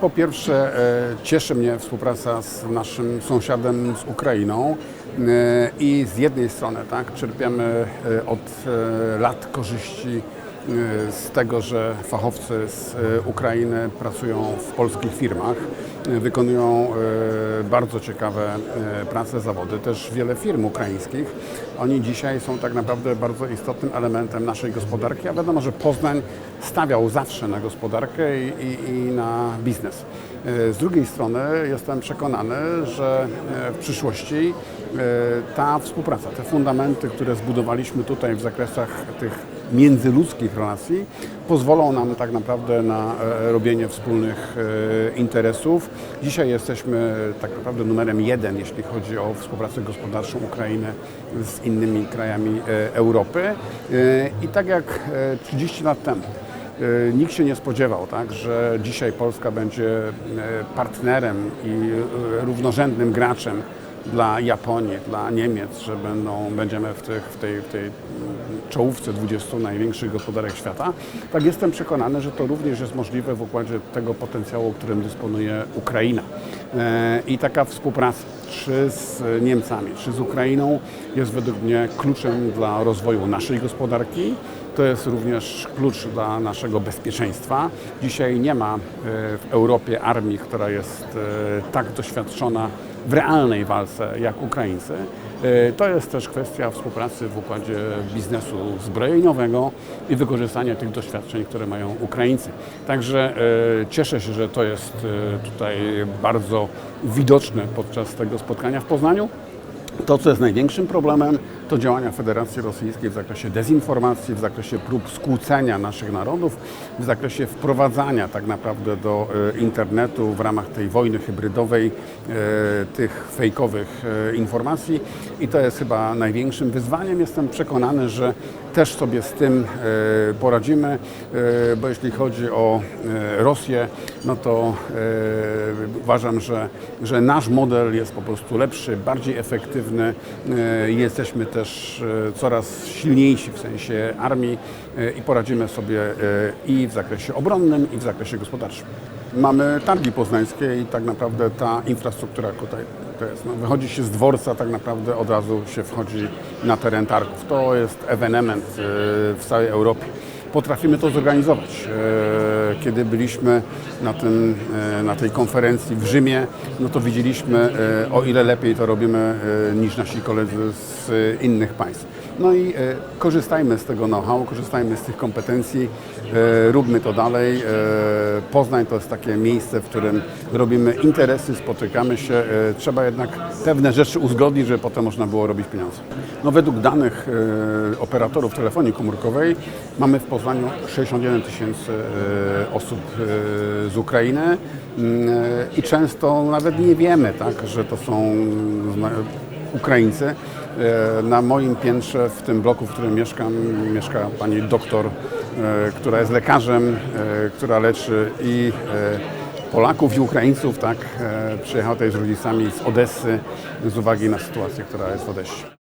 Po pierwsze, e, cieszy mnie współpraca z naszym sąsiadem, z Ukrainą. E, I z jednej strony tak, czerpiemy e, od lat korzyści z tego, że fachowcy z e, Ukrainy pracują w polskich firmach, e, wykonują e, bardzo ciekawe prace, zawody, też wiele firm ukraińskich. Oni dzisiaj są tak naprawdę bardzo istotnym elementem naszej gospodarki, a wiadomo, że Poznań stawiał zawsze na gospodarkę i, i, i na biznes. Z drugiej strony jestem przekonany, że w przyszłości ta współpraca, te fundamenty, które zbudowaliśmy tutaj w zakresach tych międzyludzkich relacji, pozwolą nam tak naprawdę na e, robienie wspólnych e, interesów. Dzisiaj jesteśmy tak naprawdę numerem jeden, jeśli chodzi o współpracę gospodarczą Ukrainy z innymi krajami e, Europy. E, I tak jak e, 30 lat temu E, Nikt się nie spodziewał, tak, że dzisiaj Polska będzie e, partnerem i e, równorzędnym graczem dla Japonii, dla Niemiec, że będą, będziemy w, tych, w, tej, w tej czołówce 20 największych gospodarek świata. Tak jestem przekonany, że to również jest możliwe w układzie tego potencjału, którym dysponuje Ukraina. E, I taka współpraca, czy z Niemcami, czy z Ukrainą, jest według mnie kluczem dla rozwoju naszej gospodarki, to jest również klucz dla naszego bezpieczeństwa. Dzisiaj nie ma e, w Europie armii, która jest e, tak doświadczona w realnej walce jak Ukraińcy. E, To jest też kwestia współpracy w układzie biznesu zbrojeniowego i wykorzystania tych doświadczeń, które mają Ukraińcy. Także e, cieszę się, że to jest e, tutaj bardzo widoczne podczas tego spotkania w Poznaniu. To, co jest największym problemem, to działania Federacji Rosyjskiej w zakresie dezinformacji, w zakresie prób skłócenia naszych narodów, w zakresie wprowadzania tak naprawdę do e, internetu w ramach tej wojny hybrydowej e, tych fejkowych e, informacji. I to jest chyba największym wyzwaniem. Jestem przekonany, że też sobie z tym e, poradzimy, e, bo jeśli chodzi o e, Rosję, no to uważam, że, że nasz model jest po prostu lepszy, bardziej efektywny. Jesteśmy też coraz silniejsi w sensie armii i poradzimy sobie i w zakresie obronnym, i w zakresie gospodarczym. Mamy targi poznańskie i tak naprawdę ta infrastruktura tutaj to jest. No, wychodzi się z dworca, tak naprawdę od razu się wchodzi na teren targów. To jest ewenement e, w całej Europie. Potrafimy to zorganizować. E, Kiedy byliśmy na, tym, e, na tej konferencji w Rzymie, no to widzieliśmy, e, o ile lepiej to robimy niż nasi koledzy z innych państw. No i korzystajmy z tego know-how, korzystajmy z tych kompetencji, róbmy to dalej. Poznań to jest takie miejsce, w którym robimy interesy, spotykamy się. Trzeba jednak pewne rzeczy uzgodnić, żeby potem można było robić pieniądze. No według danych operatorów telefonii komórkowej mamy w Poznaniu 61 tysięcy e, osób e, z Ukrainy Mm, e, i często nawet nie wiemy, tak, że to są zna- Ukraińcy. E, Na moim piętrze, w tym bloku, w którym mieszkam, mieszka pani doktor, która jest lekarzem, która leczy i Polaków i Ukraińców, tak. Przyjechała tutaj z rodzicami z Odessy z uwagi na sytuację, która jest w Odessie.